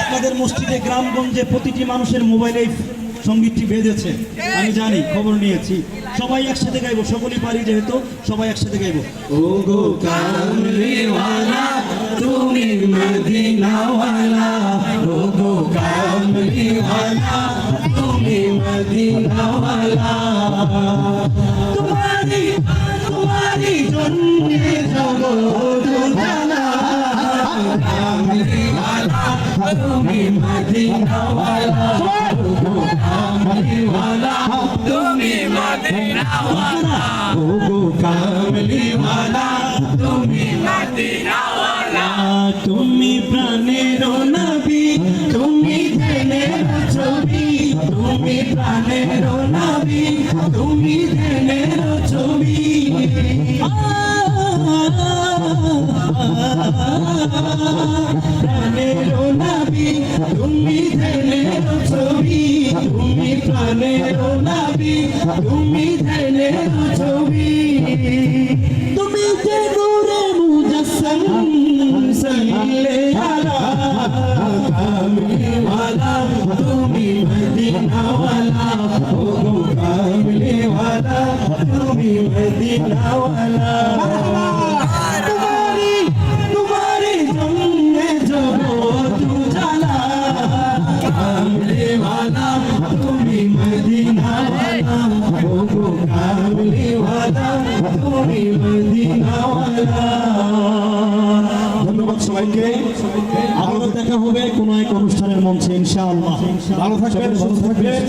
আপনাদের মসজিদে গ্রামগঞ্জে প্রতিটি মানুষের মোবাইলে সঙ্গীতটি বেজেছে আমি জানি খবর নিয়েছি সবাই একসাথে গাইবো সকলেই পারি যেহেতু সবাই একসাথে গাইবো ও তুমি মদিনাওয়ালা তুমি মদিনাওয়ালা তুমি মদিনাওয়ালা কামলিওয়ালা তুমি মদিনাওয়ালা ও গো কামলিওয়ালা তুমি মদিনাওয়ালা প্রাণের নবী তুমি ছবি। প্রাণের নবী তুমি ধ্যানের ছবি, তুমি প্রাণের নবী তুমি ধ্যানের ছবি। তুমি যে নূরে মুজাসসাম সাল্লে তুমি মদিনাওয়ালা তুমি মদিনাওয়ালা। মদিনাওয়ালা ধন্যবাদ সবাইকে। আবারও দেখা হবে কোনো এক অনুষ্ঠানের মঞ্চে, ইনশাআল্লাহ। ভালো থাকবেন, সুস্থ থাকবেন।